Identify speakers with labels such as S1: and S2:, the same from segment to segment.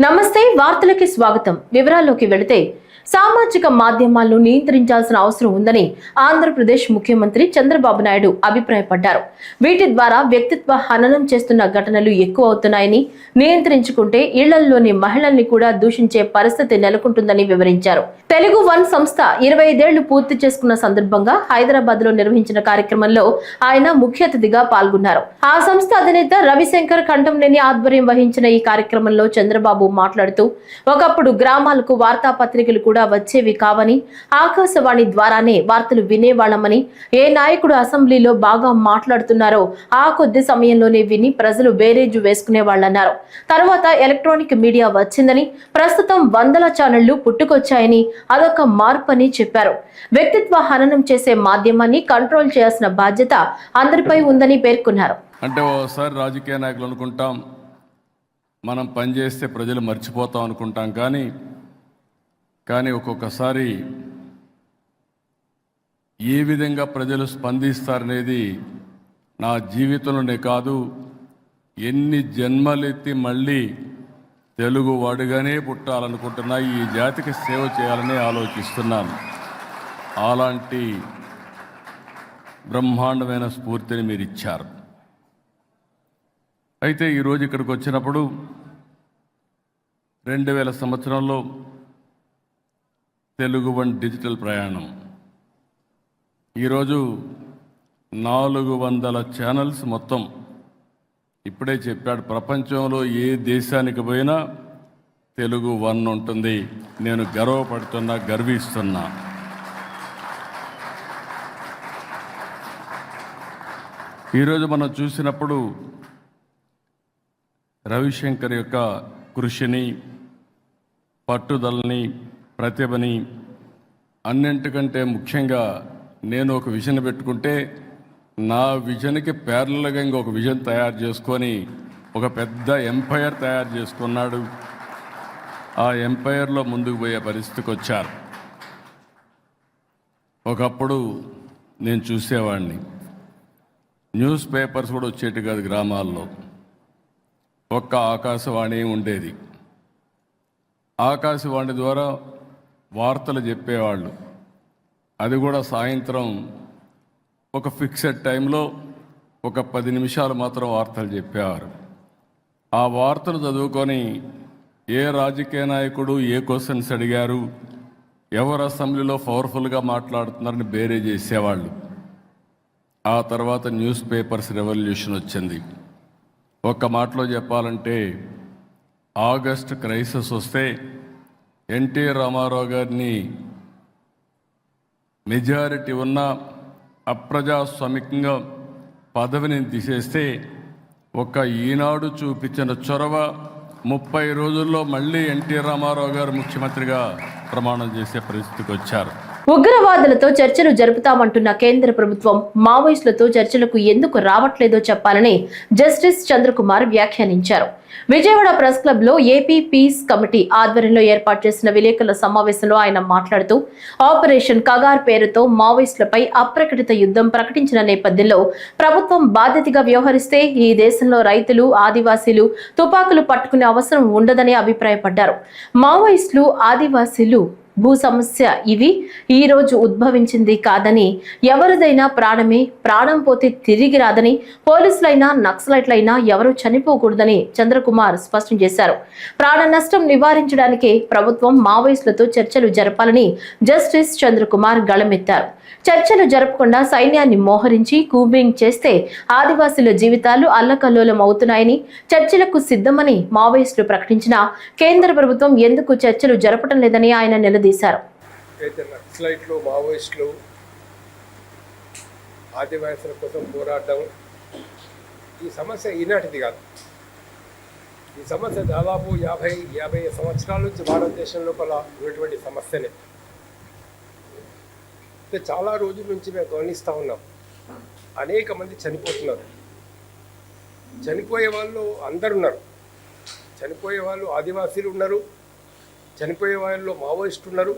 S1: నమస్తే వార్తలకి స్వాగతం. వివరాల్లోకి వెళితే సామాజిక మాధ్యమాలను నియంత్రించాల్సిన అవసరం ఉందని ఆంధ్రప్రదేశ్ ముఖ్యమంత్రి చంద్రబాబు నాయుడు అభిప్రాయపడ్డారు. వీటి ద్వారా వ్యక్తిత్వ హననం చేస్తున్న ఘటనలు ఎక్కువ అవుతున్నాయని నియంత్రించుకుంటే ఇళ్ళల్లోని మహిళల్ని కూడా దూషించే పరిస్థితి నెలకొంటుందని వివరించారు. తెలుగు వన్ సంస్థ ఇరవై ఐదేళ్ళు పూర్తి చేసుకున్న సందర్భంగా హైదరాబాద్లో నిర్వహించిన కార్యక్రమంలో ఆయన ముఖ్య అతిథిగా పాల్గొన్నారు. ఆ సంస్థ అధినేత రవిశంకర్ కంఠంనేని ఆధ్వర్యం వహించిన ఈ కార్యక్రమంలో చంద్రబాబు మాట్లాడుతూ ఒకప్పుడు గ్రామాలకు వార్తాపత్రికలు కూడా వచ్చేవి కావని ఆకాశవాణి ద్వారానే వార్తలు వినేవాళ్ళమని ఏ నాయకుడు అసెంబ్లీలో బాగా మాట్లాడుతున్నారో ఆ కొద్ది సమయంలోనే విని ప్రజలు బేరేజు వేసుకునేవాళ్ళన్నారు తర్వాత ఎలక్ట్రానిక్ మీడియా వచ్చిందని ప్రస్తుతం వందల ఛానళ్ళు పుట్టుకొచ్చాయని అదొక మార్పు అని చెప్పారు. వ్యక్తిత్వ హననం చేసే మాధ్యమాన్ని కంట్రోల్ చేయాల్సిన బాధ్యత అందరిపై ఉందని పేర్కొన్నారు.
S2: అంటే ఓసారి రాజకీయ నాయకులు అనుకుంటాం మనం పనిచేస్తే ప్రజలు మర్చిపోతాం అనుకుంటాం కానీ కానీ ఒక్కొక్కసారి ఏ విధంగా ప్రజలు స్పందిస్తారనేది నా జీవితంలోనే కాదు ఎన్ని జన్మలెత్తి మళ్ళీ తెలుగు వాడుగానే పుట్టాలనుకుంటున్నా ఈ జాతికి సేవ చేయాలని ఆలోచిస్తున్నాను. అలాంటి బ్రహ్మాండమైన స్ఫూర్తిని మీరు ఇచ్చారు అయితే ఈరోజు ఇక్కడికి వచ్చినప్పుడు రెండు వేల సంవత్సరంలో తెలుగు వన్ డిజిటల్ ప్రయాణం. ఈరోజు నాలుగు వందల ఛానల్స్ మొత్తం ఇప్పుడే చెప్పాడు ప్రపంచంలో ఏ దేశానికి పోయినా తెలుగు వన్ ఉంటుంది. నేను గర్వపడుతున్నా గర్విస్తున్నా. ఈరోజు మనం చూసినప్పుడు రవిశంకర్ యొక్క కృషిని పట్టుదలని ప్రతిభని అన్నింటికంటే ముఖ్యంగా నేను ఒక విజన్ పెట్టుకుంటే నా విజన్కి పేర్లగా ఇంకొక విజన్ తయారు చేసుకొని ఒక పెద్ద ఎంపైర్ తయారు చేసుకున్నాడు. ఆ ఎంపైర్లో ముందుకు పోయే పరిస్థితికి వచ్చారు. ఒకప్పుడు నేను చూసేవాడిని న్యూస్ పేపర్స్ కూడా వచ్చేటి కాదు గ్రామాల్లో. ఒక్క ఆకాశవాణి ఉండేది. ఆకాశవాణి ద్వారా వార్తలు చెప్పేవాళ్ళు. అది కూడా సాయంత్రం ఒక ఫిక్సెడ్ టైంలో ఒక పది నిమిషాలు మాత్రం వార్తలు చెప్పేవారు. ఆ వార్తలు చదువుకొని ఏ రాజకీయ నాయకుడు ఏ క్వశ్చన్స్ అడిగారు ఎవరు అసెంబ్లీలో పవర్ఫుల్గా మాట్లాడుతున్నారని బేరే చేసేవాళ్ళు. ఆ తర్వాత న్యూస్ పేపర్స్ రెవల్యూషన్ వచ్చింది. ఒక్క మాటలో చెప్పాలంటే ఆగస్ట్ క్రైసిస్ వస్తే ఎన్టీ రామారావు గారిని మెజారిటీ ఉన్న అప్రజాస్వామికంగా పదవిని తీసేస్తే ఒక ఈనాడు చూపించిన చొరవ ముప్పై రోజుల్లో మళ్ళీ ఎన్టీ రామారావు గారు ముఖ్యమంత్రిగా ప్రమాణం చేసే పరిస్థితికి వచ్చారు.
S1: ఉగ్రవాదులతో చర్చలు జరుపుతామంటున్న కేంద్ర ప్రభుత్వం మావోయిస్టులతో చర్చలకు ఎందుకు రావట్లేదో చెప్పాలని జస్టిస్ చంద్రకుమార్ వ్యాఖ్యానించారు. విజయవాడ ప్రెస్ క్లబ్లో ఏపీ పీస్ కమిటీ ఆధ్వర్యంలో ఏర్పాటు చేసిన విలేకరుల సమావేశంలో ఆయన మాట్లాడుతూ ఆపరేషన్ కగార్ పేరుతో మావోయిస్టులపై అప్రకటిత యుద్ధం ప్రకటించిన నేపథ్యంలో ప్రభుత్వం బాధ్యతగా వ్యవహరిస్తే ఈ దేశంలో రైతులు ఆదివాసీలు తుపాకులు పట్టుకునే అవసరం ఉండదని అభిప్రాయపడ్డారు. మావోయిస్టులు ఆదివాసీలు భూ సమస్య ఇవి ఈ రోజు ఉద్భవించింది కాదని ఎవరిదైనా ప్రాణమే ప్రాణం పోతే తిరిగి రాదని పోలీసులైనా నక్సలైట్లైనా ఎవరూ చనిపోకూడదని చంద్రకుమార్ స్పష్టం చేశారు. ప్రాణ నష్టం నివారించడానికి ప్రభుత్వం మావోయిస్టులతో చర్చలు జరపాలని జస్టిస్ చంద్రకుమార్ గళమెత్తారు. చర్చలు జరపకుండా సైన్యాన్ని మోహరించి కూబింగ్ చేస్తే ఆదివాసుల జీవితాలు అల్లకల్లోలం అవుతున్నాయని చర్చలకు సిద్ధమని మావోయిస్టులు ప్రకటించినా కేంద్ర ప్రభుత్వం ఎందుకు చర్చలు జరపడం లేదని ఆయన నిలదీశారు
S3: అయితే నక్సలైట్లు మావోయిస్టులు ఆదివాసుల కోసం పోరాడడం ఈ సమస్య ఈనాటిది కాదు. ఈ సమస్య దాదాపు యాభై యాభై సంవత్సరాల నుంచి భారతదేశం లోపల ఉన్నటువంటి సమస్యనే. అయితే చాలా రోజుల నుంచి మేము గమనిస్తూ ఉన్నాం. అనేక మంది చనిపోతున్నారు. చనిపోయే వాళ్ళు అందరు ఉన్నారు. చనిపోయే వాళ్ళు ఆదివాసీలు ఉన్నారు. చనిపోయే వాళ్ళలో మావోయిస్టులు ఉన్నారు.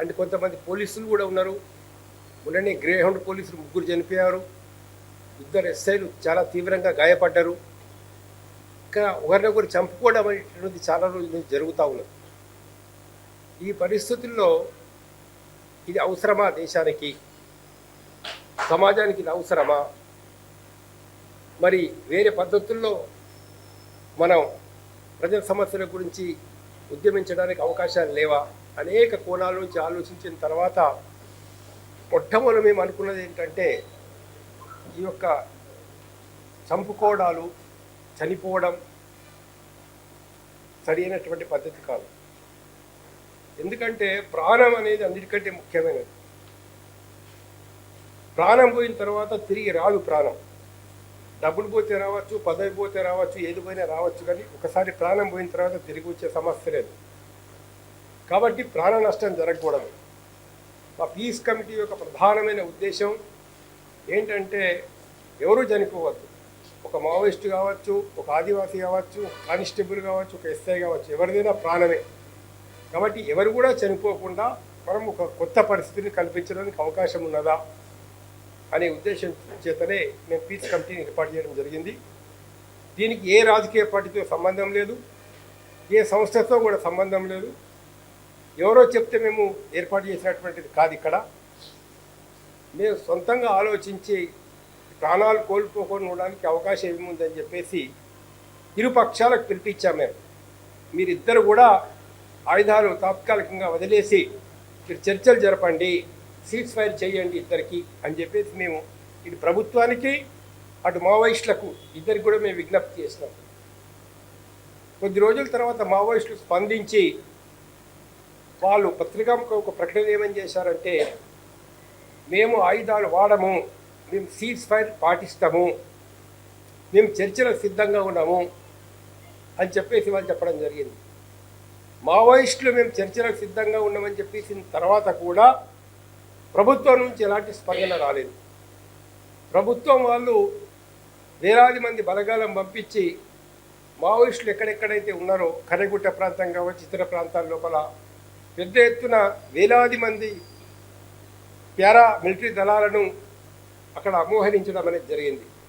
S3: అండ్ కొంతమంది పోలీసులు కూడా ఉన్నారు. మొన్ననే గ్రే హౌండ్ పోలీసులు ముగ్గురు చనిపోయారు. ఇద్దరు ఎస్ఐలు చాలా తీవ్రంగా గాయపడ్డారు. ఇక్కడ ఒకరినొకరు చంపుకోవడం అనేటువంటిది చాలా రోజుల నుంచి జరుగుతూ ఉన్నది. ఈ పరిస్థితుల్లో ఇది అవసరమా దేశానికి? సమాజానికి ఇది అవసరమా? మరి వేరే పద్ధతుల్లో మనం ప్రజల సమస్యల గురించి ఉద్యమించడానికి అవకాశాలు లేవా? అనేక కోణాల నుంచి ఆలోచించిన తర్వాత మొట్టమొదటి మేము అనుకున్నది ఏంటంటే ఈ యొక్క చంపుకోవడాలు చనిపోవడం సరైనటువంటి పద్ధతి కాదు. ఎందుకంటే ప్రాణం అనేది అన్నిటికంటే ముఖ్యమైనది. ప్రాణం పోయిన తర్వాత తిరిగి రాదు ప్రాణం. డబ్బులు పోతే రావచ్చు పదవి పోతే రావచ్చు ఏది పోయినా రావచ్చు కానీ ఒకసారి ప్రాణం పోయిన తర్వాత తిరిగి వచ్చే సమస్య లేదు. కాబట్టి ప్రాణ నష్టం జరగకూడదు. మా పీస్ కమిటీ యొక్క ప్రధానమైన ఉద్దేశం ఏంటంటే ఎవరు చనిపోవద్దు. ఒక మావోయిస్ట్ కావచ్చు ఒక ఆదివాసీ కావచ్చు కానిస్టేబుల్ కావచ్చు ఒక ఎస్ఐ కావచ్చు ఎవరిదైనా ప్రాణమే. కాబట్టి ఎవరు కూడా చనిపోకుండా మనం ఒక కొత్త పరిస్థితిని కల్పించడానికి అవకాశం ఉన్నదా? అనే ఉద్దేశం చేతనే మేము పీస్ కమిటీని ఏర్పాటు చేయడం జరిగింది. దీనికి ఏ రాజకీయ పార్టీతో సంబంధం లేదు ఏ సంస్థతో కూడా సంబంధం లేదు. ఎవరో చెప్తే మేము ఏర్పాటు చేసినటువంటిది కాదు ఇక్కడ. మేము సొంతంగా ఆలోచించి ప్రాణాలు కోల్పోకుండా ఉండడానికి అవకాశం ఏముందని చెప్పేసి ఇరు పక్షాలకు పిలిపించాం మేము. మీరిద్దరు కూడా ఆయుధాలు తాత్కాలికంగా వదిలేసి మీరు చర్చలు జరపండి సీట్స్ ఫైర్ చేయండి ఇద్దరికి అని చెప్పేసి మేము ఇటు ప్రభుత్వానికి అటు మావోయిస్టులకు ఇద్దరికి కూడా మేము విజ్ఞప్తి చేసినాం కొద్ది రోజుల తర్వాత మావోయిస్టులు స్పందించి వాళ్ళు పత్రికాముఖ ఒక ప్రకటన ఏమని చేశారంటే మేము ఆయుధాలు వాడము మేము సీట్స్ ఫైర్ పాటిస్తాము మేము చర్చలకు సిద్ధంగా ఉన్నాము అని చెప్పేసి వాళ్ళు చెప్పడం జరిగింది. మావోయిస్టులు మేము చర్చలకు సిద్ధంగా ఉన్నామని చెప్పేసిన తర్వాత కూడా ప్రభుత్వం నుంచి ఎలాంటి స్పందన రాలేదు. ప్రభుత్వం వాళ్ళు వేలాది మంది బలగాలం పంపించి మావోయిస్టులు ఎక్కడెక్కడైతే ఉన్నారో కర్రగుట్ట ప్రాంతం కావచ్చు ఇతర ప్రాంతాల లోపల పెద్ద ఎత్తున వేలాది మంది పారా మిలిటరీ దళాలను అక్కడ అమోహరించడం అనేది జరిగింది.